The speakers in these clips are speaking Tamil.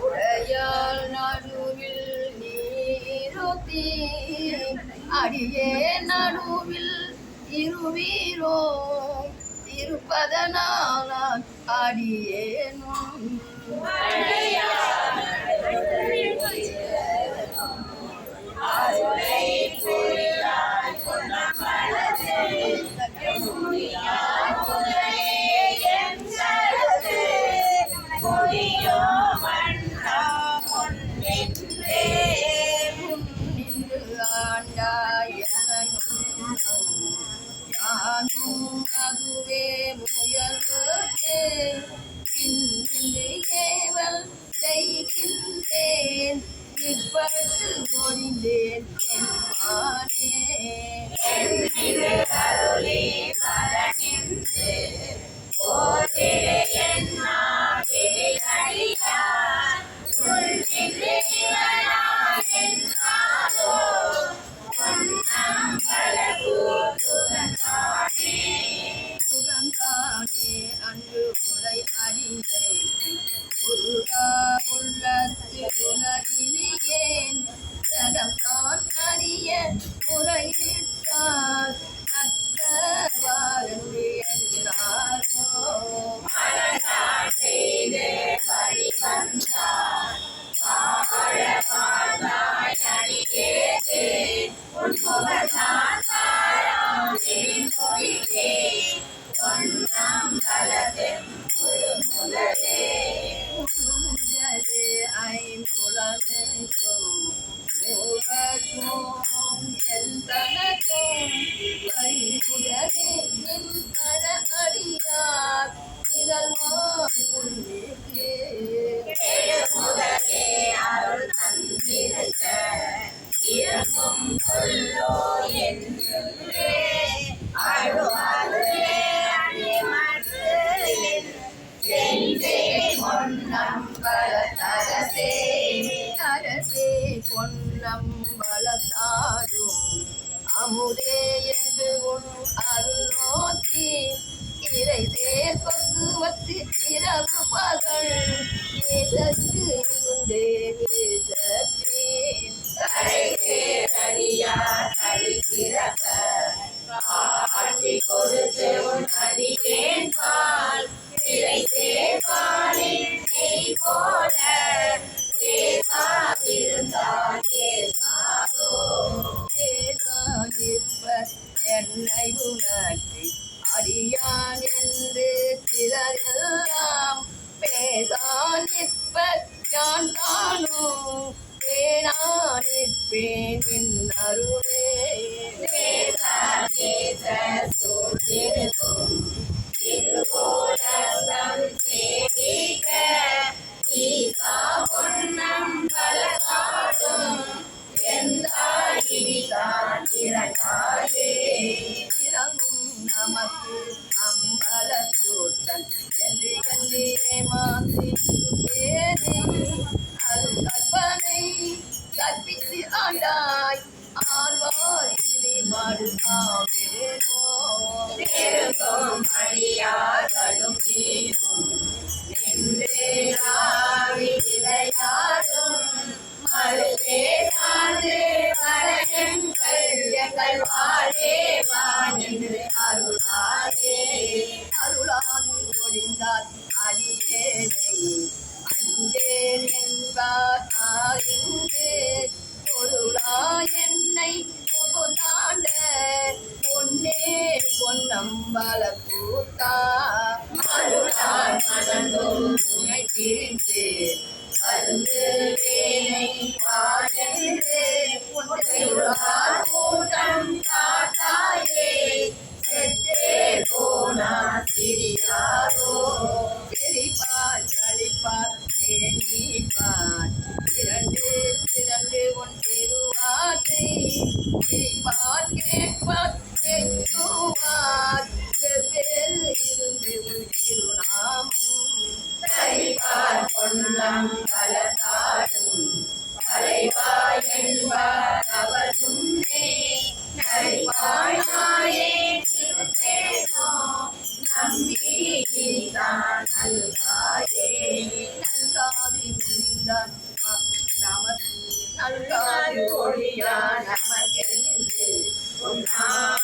உடையால் நடுவில் நீரோத்தி அடியே நடுவில் இருவீரோ இருப்பதனால் அடியேனோ அடியா ஏவல் செய்கின்றேன். இப்பட்டு தேசத்தே அறியார் Yeah. வந்து வேலை வாழவே உலகார் கூட்டம் காட்டாயே செத்தே போனா சிறியாரோ சிரிப்பார் கழிப்பார் தேனிப்பார் இரண்டு திரண்டு உன் இருந்து உன் திருநாமம் கழிப்பார் உள்ளம் கலத்தாடும் கலைவாய் என்பார் அவர் முன்னே நலைவாய் நாயே நமக்கு நல்காய் நமக்கு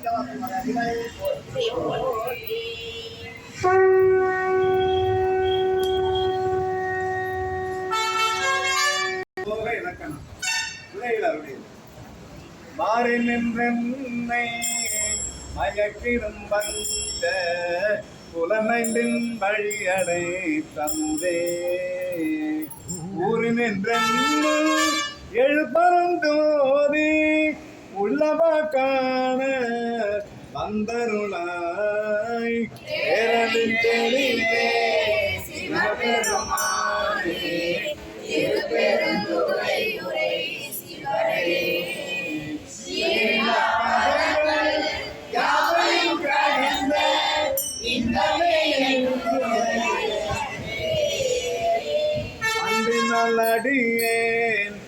மலர்கள் போற்றி போற்றி இலக்கணம் மாறி நின்றென்னை மயக்கிடும் வந்த புலனைந்தின் வழியடை தந்தே ஊறி நின்றென்னும் எழுபரந்தோதி உள்ளவா காண வந்தருளாய். பேரலின் தெளிவே சிவபெருமானே திருப்பெருந்துறை உரை யாவையும் கடந்த இன்பமே அன்பினால் அடியேன்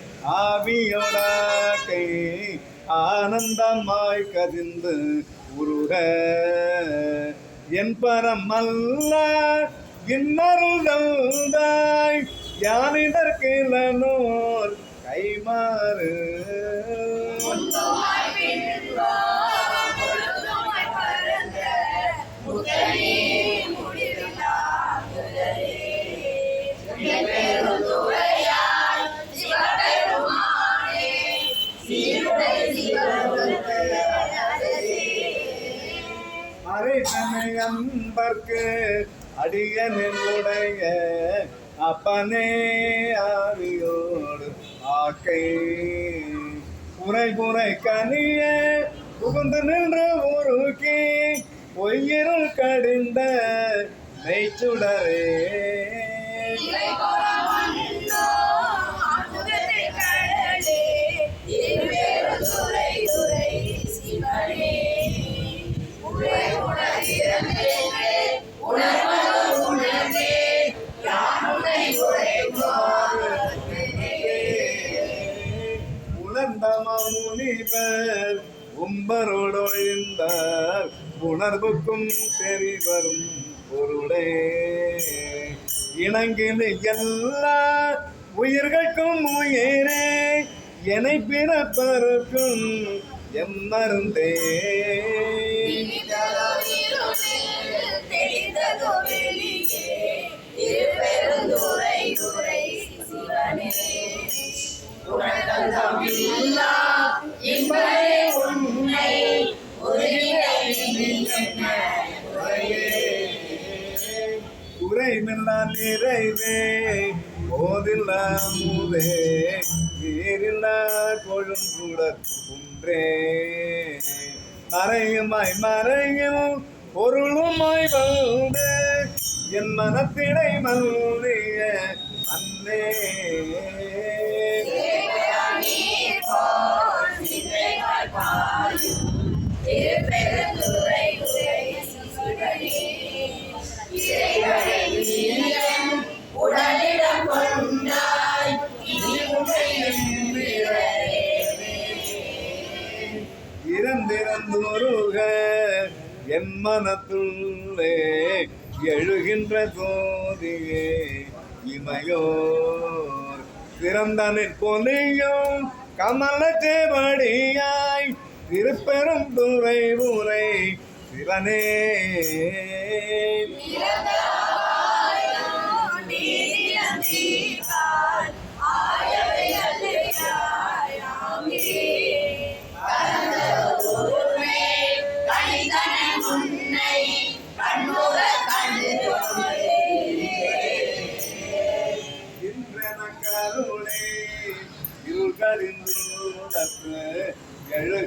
ஆனந்தமாய் கதிந்து உருக. என் பரம் அல்ல இன்னருள்தாய் யான் கைமாறு. அன்பர்க்கு அடியனுடைய அப்பனே ஆவியோடு ஆக்கை. குறை குறை கனிய புகுந்து நின்று உருக்கி பொய்யிருள் கடிந்த மெய்ச்சுடரே முனிவர் உம்பரோடொழிந்தார் உணர்வுக்கும் தெரிவரும் பொருளே. இணங்கின எல்லா உயிர்களுக்கும் உயிரே என்னை பிறப்பருக்கும் எம்மருந்தே இனிதலோ இருளில் 在努力 என் மனத்துள்ளே எழுகின்ற தோதியே இமையோர் சிறந்தனின் பொலியும் கமல சேவடியாய் திருப்பெரும் துறை உரை சிவனே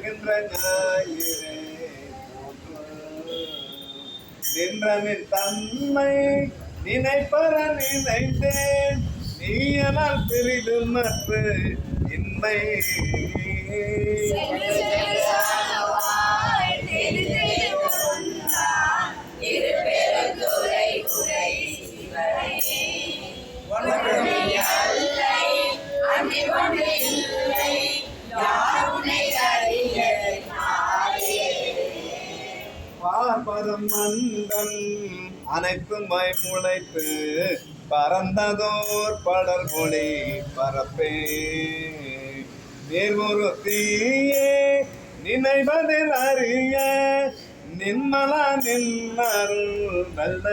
எழுகின்ற ஞாயிறே நின்றனின் தன்மை நினைப்பற நினைத்தேன். நீயனால் பிரிது இன்மை. பார்ப்பதும் மந்தம் அனைத்துமாய் முளைத்து பறந்ததோர் படல் மொழி பரப்பே. நேர்வொரு தீயே நினைவதில் அறிய நின்மலா நின்னருள் நல்ல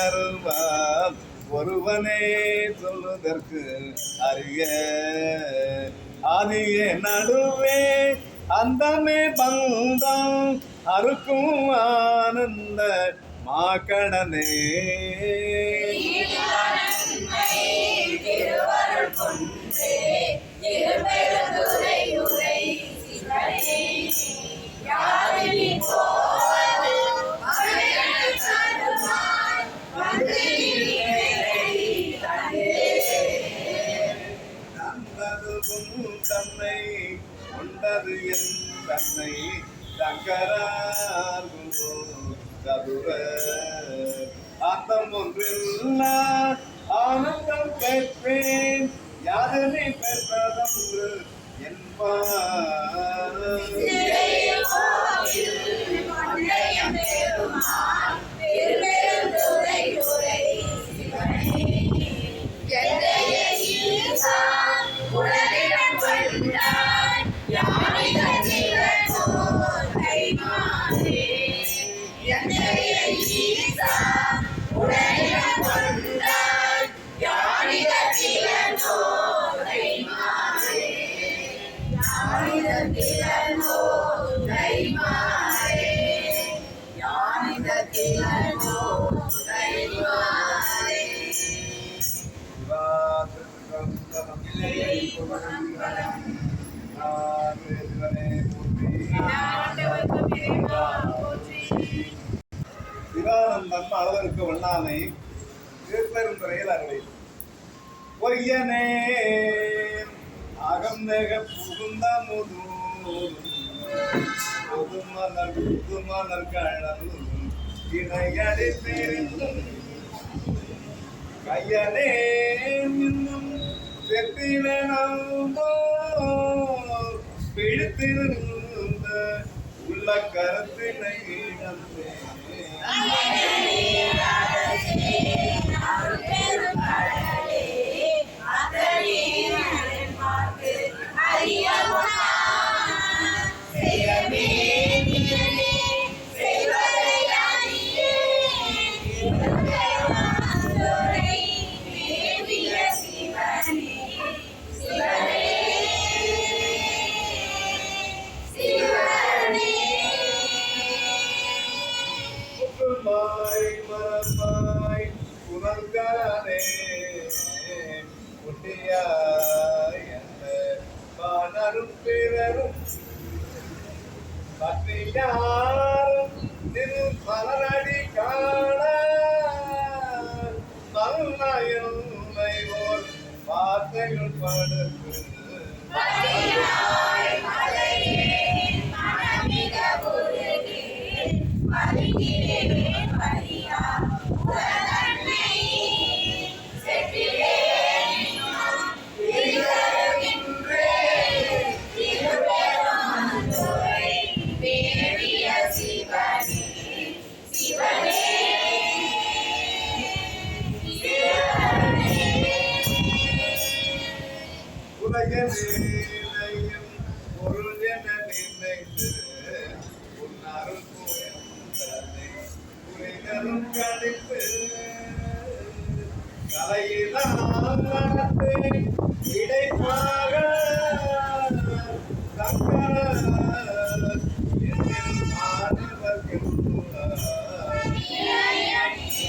ஒருவனே ஒருவனே சொல்லுதற்கு அறிய. ஆதியே நடுவே அந்தமே பந்தம் அறுக்கும் ஆனந்த மாக்கடனே சங்கரார்குரு சதுர ஆனந்தம் பெற்றேன் யாதனை பெற்றதன்று என்பார் சிவானந்தம் அளவருக்கு வண்ணாமை திருப்பெருந்துறையில் அருளை. பொய்யனே அகந்தக புகுந்த முதுமலர் புதுமலர் கழல் இணையடி பிரிந்தும் கையனே இன்னும் செத்தினோ பிடித்திருந்த உள்ள கருத்தினை புற்றுமாய்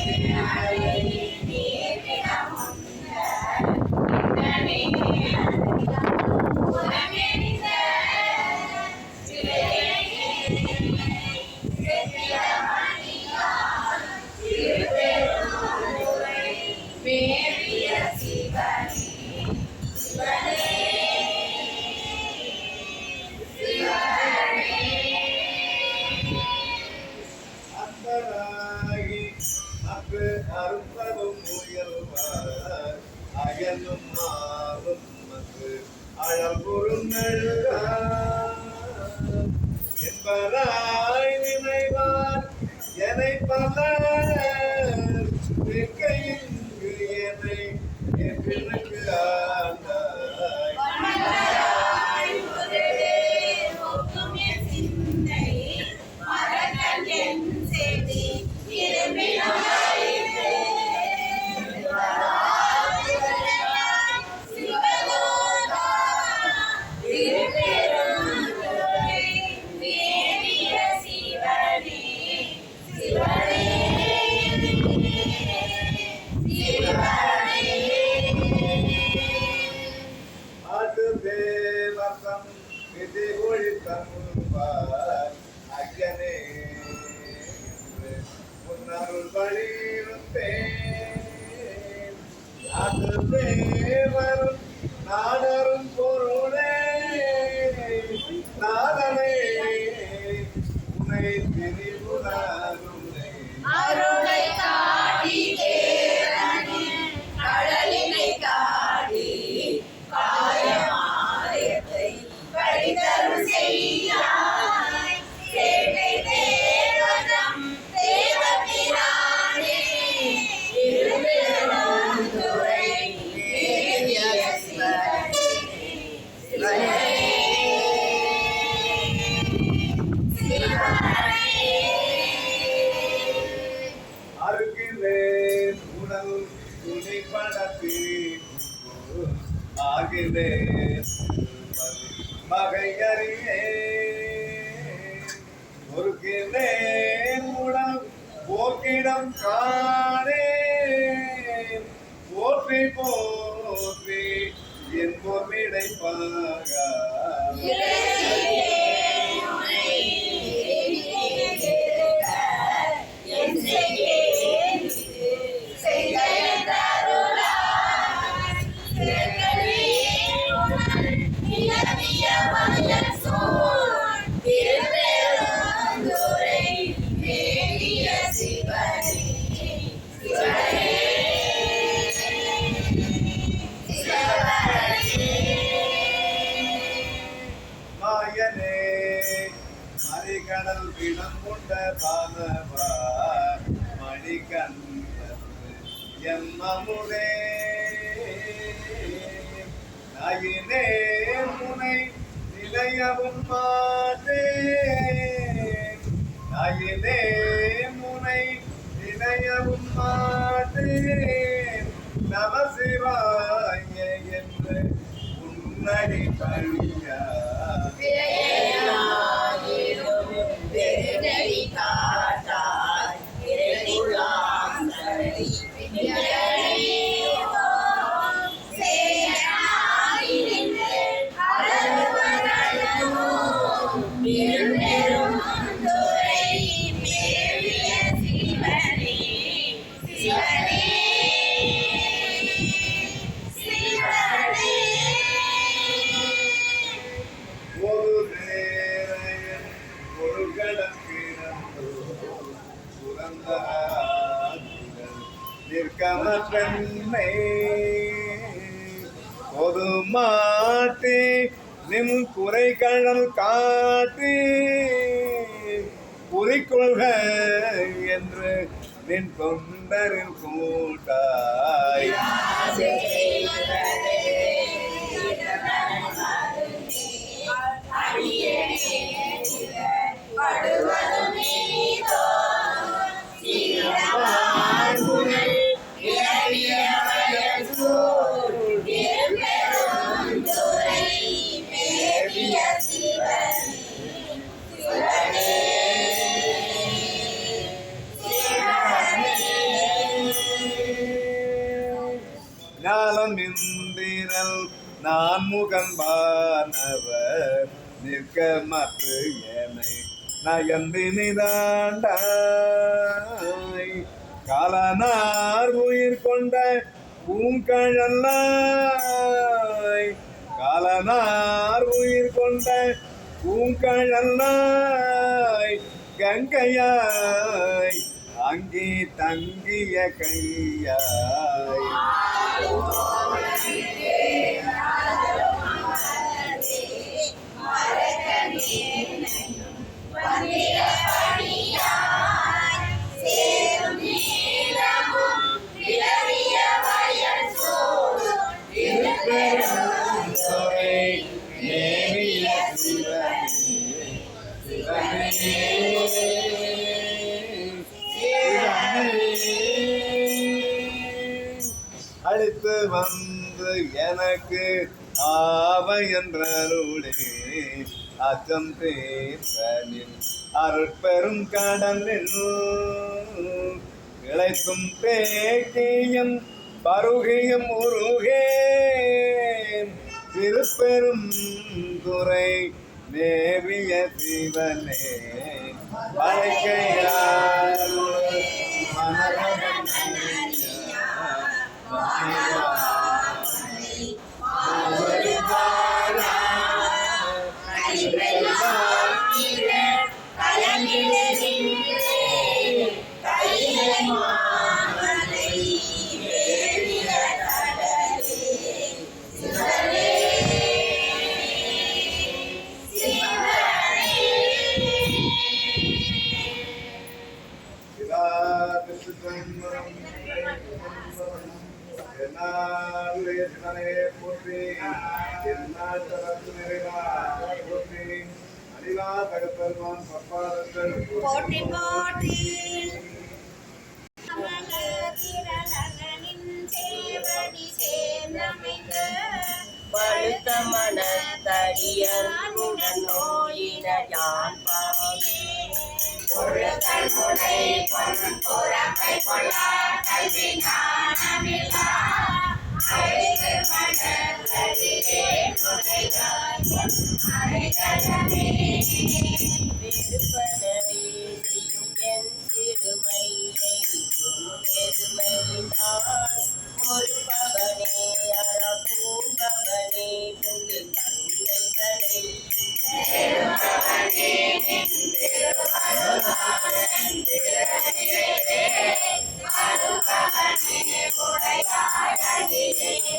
Thank you. Aro இறைப்பாகா தன்னை ஒரு மாட்டி நிம் குறை கடல் காட்டி குறிக்கொள்க என்று நின் தொண்டரின் கூட்டாய் படுவன நான் முகம்பானவர் நிற்க மற்ற என்னை நயந்து காலனார் உயிர் கொண்ட பூங்கழல்லாய். காலனார் உயிர் கொண்ட பூங்கழல்லாய். கங்கையாய் அங்கே தங்கிய கையாய். அழைத்து வந்து எனக்கு ஆவ என்றருளே அச்சம் தேர்தலில் அருட்பெரும் கடலில் இழைத்தும் தேக்கியும் பருகியும் உருகே திருப்பெரும் துறை மேவிய சிவனே பழைக்கையார் போற்றி Yeah. என் சிறுமையை எருமையினான் ஒரு பவனே அறப்பூம்பவனே புங்கு கண்ணைகளை திருப்பெருவானின்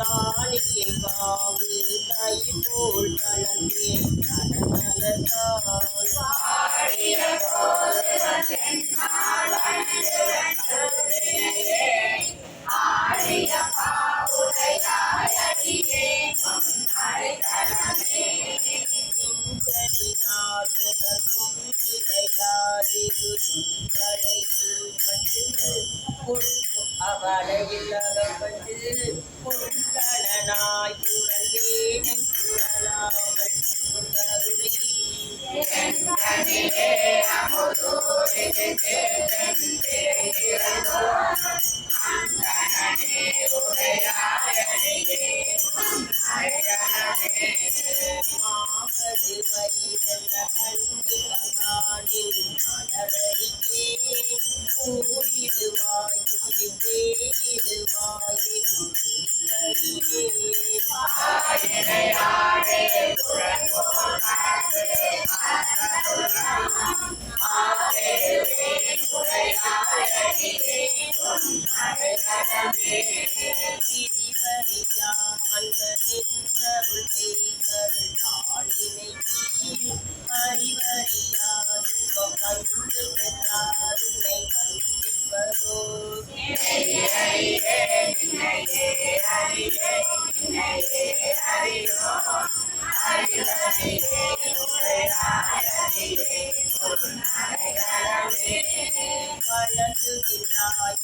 காணியை பாவு கை போல் கலந்தே Thank you. வழங்குகின்றாய்